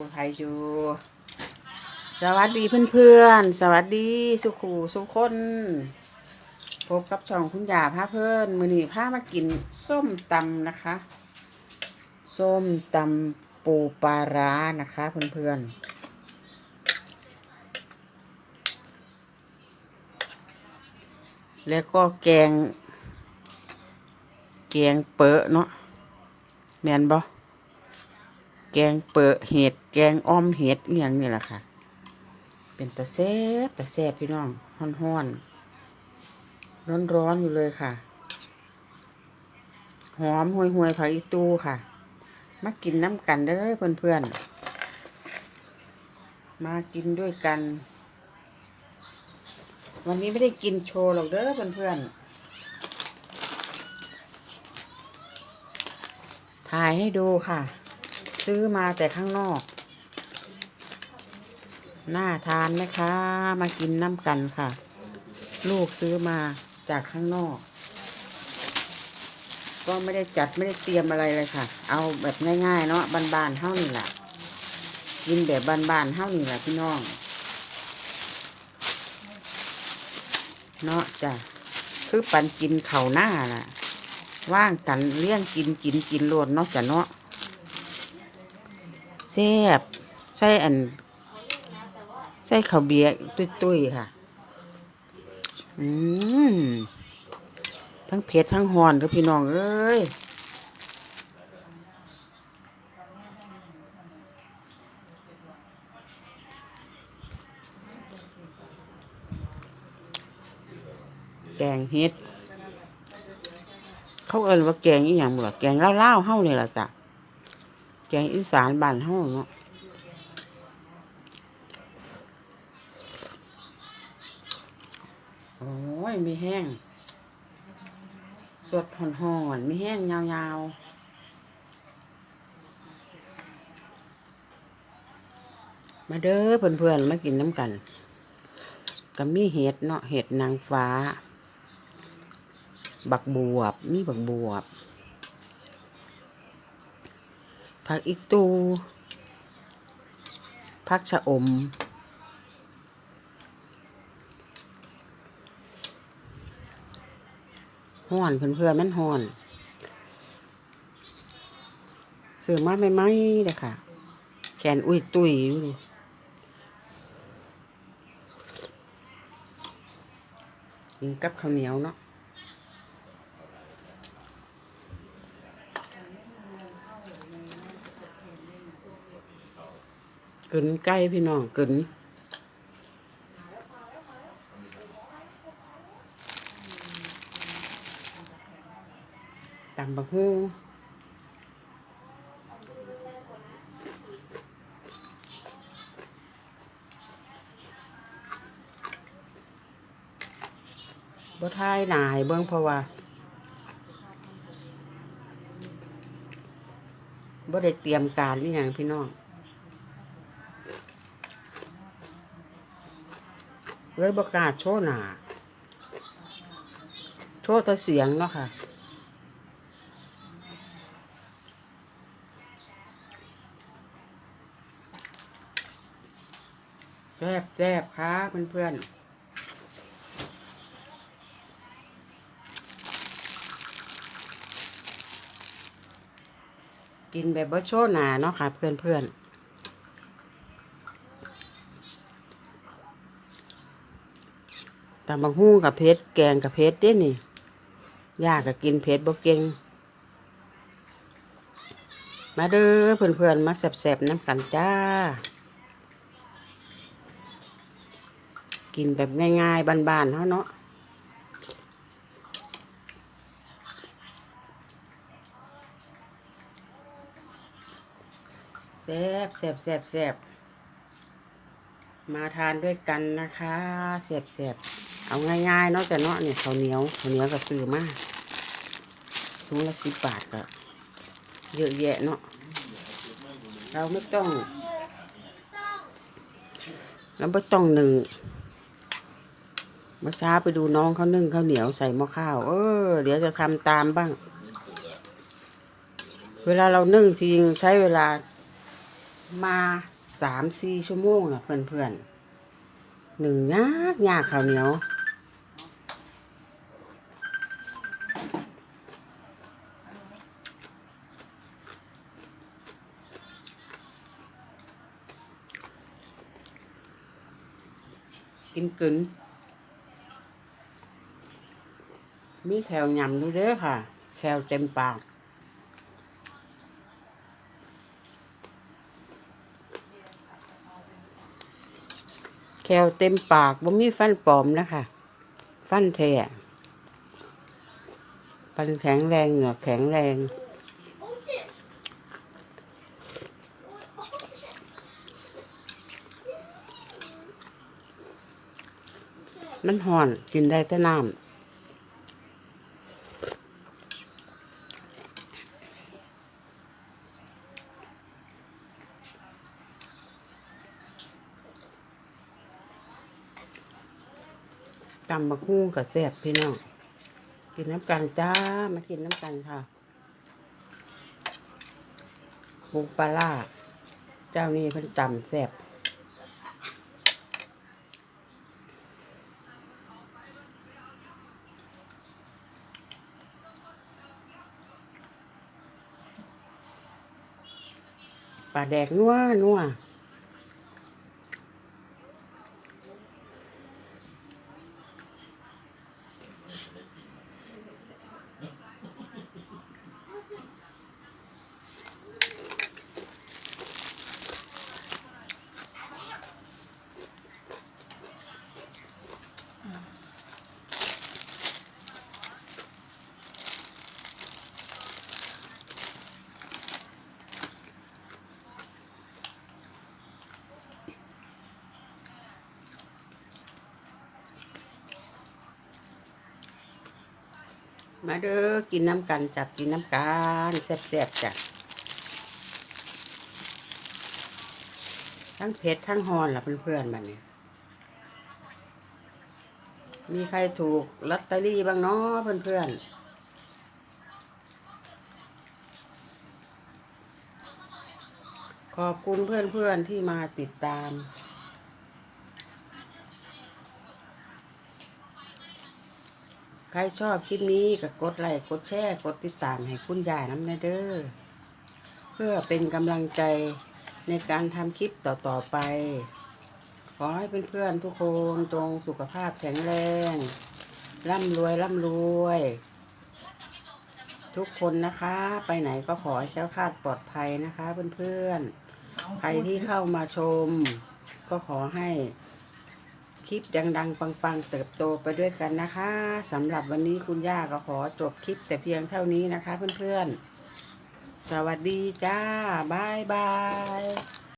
ใครอยู่ สวัสดีเพื่อนๆ สวัสดีสุขูสุขคนพบกับช่องคุณยาพาเพื่อนมือนี้พามากินส้มตำนะคะ ส้มตำปูปลาร้านะคะเพื่อนๆ แล้วก็แกง แกงเปอะเนาะแมนบ่ แกงเปอะเห็ด แกงอ้อมเห็ดอย่างนี่แหละค่ะ เป็นตะแซ่บตะแซ่บพี่น้องห้อนๆร้อนๆอยู่เลยค่ะ หอมห่วยห่วยๆผักอีตูค่ะ มากินน้ำกันเด้อเพื่อนๆมากินด้วยกัน วันนี้ไม่ได้กินโชว์หรอกเด้อเพื่อนๆถ่ายให้ดูค่ะ ซื้อมาแต่ข้างนอก น่าทานไหมคะ มากินน้ำกันค่ะ ลูกซื้อมาจากข้างนอก ก็ไม่ได้จัดไม่ได้เตรียมอะไรเลยค่ะ เอาแบบง่ายๆเนาะบานๆเท่านี่แหละกินแบบบานๆเท่านี่แหละพี่น้องเนาะจ้ะคือปันกินเข่าหน้าน่ะ ว่างกันเลี้ยงกินกินกินโลดเนาะจ้ะเนาะ แซ่บใส่อัน ใส่ข้าวเบียร์ตุ้ยๆค่ะ อืมทั้งเผ็ดทั้งหอนกับพี่น้องเอ้ยแกงเฮ็ด เขาเอิ้นว่าแกงอีหยังบ่ล่ะแกงลาวๆเฮานี่ล่ะจ้ะ แกงอีสานบ้านเฮาเนาะโอ้ยมีแห้ง สดห่อนมีแห้งยาวๆมาเด้อเพื่อนๆมากินน้ำกันก็มีเห็ดเนาะเห็ดนางฟ้า บักบวบมีบักบวบ ผักอีกตูผักชะอม ห่อนเพื่อนๆมันห่อนซื้อมาไม่ไหมเลยค่ะ แขนอุ้ยตุยอยู่ดิกินกับข้าวเหนียวเนาะ กึนใกล้พี่น้องกึนตำบักฮู้บ่ทายหนายเบิ่งเพราะว่าบ่ได้เตรียมการนี่ยังพี่น้อง เลยประกล้าศโชว์หนาโชว์ตัวเสียงเนาะค่ะ แซ่บแซ่บค่ะเพื่อนๆกินแบบบ่โชว์หนาเนาะค่ะ เพื่อนๆ ตำบักหุ่งกับเพชรแกงกับเพชรเด้นี่ย่าก็กินเพชรบ่เก่งมาเด้อเพื่อนๆมาแสบๆน้ำกันจ้า กินแบบง่ายๆบานๆเฮาเนาะแซบแซบแซบแซบมาทานด้วยกันนะคะแซบแซบ เอาง่ายๆเนาะแต่เนาะเนี่ยข้าวเหนียวข้าวเหนียวก็ซื้อมาถุงละสิบบาทก็เยอะแยะเนาะเราไม่ต้องเราไม่ต้องหนึ่งเมื่อเช้าไปดูน้องเขานึ่งข้าวเหนียวใส่หม้อข้าว เออ เดี๋ยวจะทำตามบ้าง เวลาเรานึ่งทีใช้เวลามาสามสี่ชั่วโมงอะเพื่อนเพื่อนๆหนึ่งยากยากข้าวเหนียว กินกึนมีแขวยำด้วยเด้อค่ะแขวเต็มปากแขวเต็มปากบ่มีฟันปลอมนะคะ ฟันแท้ฟันแข็งแรงเหงือกแข็งแรง มันห่อนกินได้แต่น้ำตำบักฮู้กับแซ่บพี่น้อง กินน้ำกันจ้า มากินน้ำกันค่ะปูปลาล่าเจ้านี่เพิ่นตำแซ่บ ปลาแดกนัวนัว มาเด้อกินน้ำกันจับกินน้ำกันแซ่บๆจ้ะทั้งเผ็ดทั้งฮอนล่ะเพื่อนๆบัดนี้มีใครถูกลอตเตอรี่บ้างเนาะเพื่อนๆขอบคุณเพื่อนๆที่มาติดตาม ใครชอบคลิปนี้ก็กดไลค์กดแชร์กดติดตามให้คุณยายน้ำเนเด้อเพื่อเป็นกำลังใจในการทำคลิปต่อๆไป ขอให้เพื่อนๆทุกคนจงสุขภาพแข็งแรง ร่ำรวยร่ำรวย ทุกคนนะคะ ไปไหนก็ขอให้แค้วคาดปลอดภัยนะคะเพื่อนๆ ใครที่เข้ามาชม ก็ขอให้ คลิปดัง ๆ ปัง ๆ เติบโตไปด้วยกันนะคะสำหรับวันนี้คุณย่าก็ขอจบคลิปแต่เพียงเท่านี้นะคะเพื่อนๆ สวัสดีจ้าบายบาย